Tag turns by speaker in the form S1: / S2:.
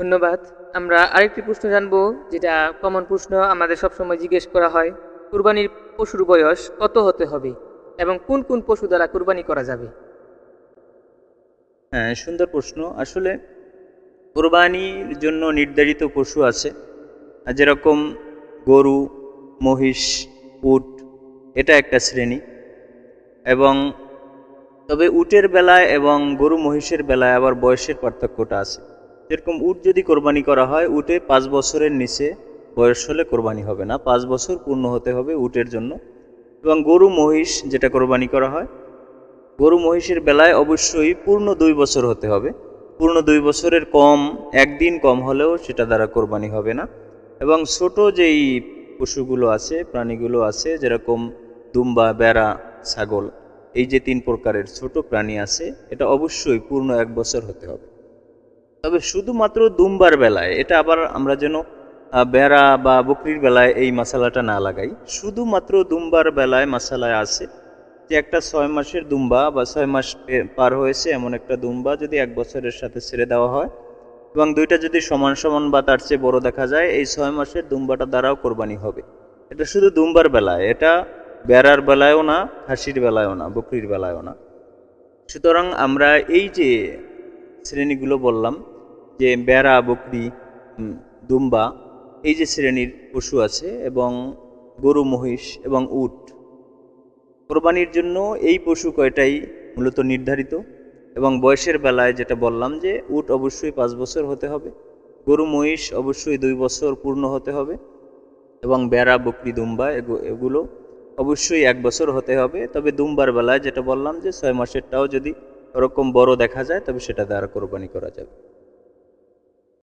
S1: ধন্যবাদ। আমরা আরেকটি প্রশ্ন জানব, যেটা কমন প্রশ্ন আমাদের সবসময় জিজ্ঞেস করা হয়, কুরবানির পশুর বয়স কত হতে হবে এবং কোন কোন পশু দ্বারা কুরবানি করা যাবে?
S2: হ্যাঁ সুন্দর প্রশ্ন। আসলে কোরবানির জন্য নির্ধারিত পশু আছে যেরকম গরু, মহিষ, উট, এটা একটা শ্রেণি। এবং তবে উটের বেলায় এবং গরু, মহিষের বেলায় আবার বয়সের পার্থক্যটা আছে। যেরকম উট যদি কোরবানি করা হয়, উটে পাঁচ বছরের নিচে বয়স হলে কোরবানি হবে না। পাঁচ বছর পূর্ণ হতে হবে উটের জন্য। এবং গরু, মহিষ যেটা কোরবানি করা হয়, গরু, মহিষের বেলায় অবশ্যই পূর্ণ দুই বছর হতে হবে। পূর্ণ দুই বছরের কম, একদিন কম হলেও সেটা দ্বারা কোরবানি হবে না। এবং ছোট যেই পশুগুলো আছে, প্রাণীগুলো আছে, যেরকম দুম্বা, বেড়া, ছাগল, এই যে তিন প্রকারের ছোট প্রাণী আছে, এটা অবশ্যই পূর্ণ এক বছর হতে হবে। তবে শুধুমাত্র দুম্বার বেলায়, এটা আবার আমরা যেন বেড়া বা বকরির বেলায় এই মশালাটা না লাগাই, শুধুমাত্র দুম্বার বেলায় মশালায় আছে যে একটা ছয় মাসের দুম্বা বা ছয় মাস পার হয়েছে এমন একটা দুম্বা যদি এক বছরের সাথে ছেড়ে দেওয়া হয় এবং দুইটা যদি সমান সমান বা তার চেয়ে বড় দেখা যায়, এই ছয় মাসের দুম্বাটা দ্বারাও কোরবানি হবে। এটা শুধু দুম্বার বেলায়, এটা বেড়ার বেলায়ও না হাসির বেলায়ও না, বকরির বেলায়ও না। সুতরাং আমরা এই যে শ্রেণীগুলো বললাম যে বেড়া, বকরি দুম্বা, এই যে শ্রেণির পশু আছে এবং গরু, মহিষ এবং উট, কোরবানির জন্য এই পশু কয়টাই মূলত নির্ধারিত? এবং বয়সের বেলায় যেটা বললাম যে উট অবশ্যই পাঁচ বছর হতে হবে, গরু, মহিষ অবশ্যই দুই বছর পূর্ণ হতে হবে এবং বেড়া, বকরি, দুম্বা এগু- এগুলো অবশ্যই এক বছর হতে হবে। তবে দুম্বার বেলায় যেটা বললাম যে ছয় মাসেরটাও যদি ওরকম বড় দেখা যায় তবে সেটা দ্বারা কোরবানি করা যাবে।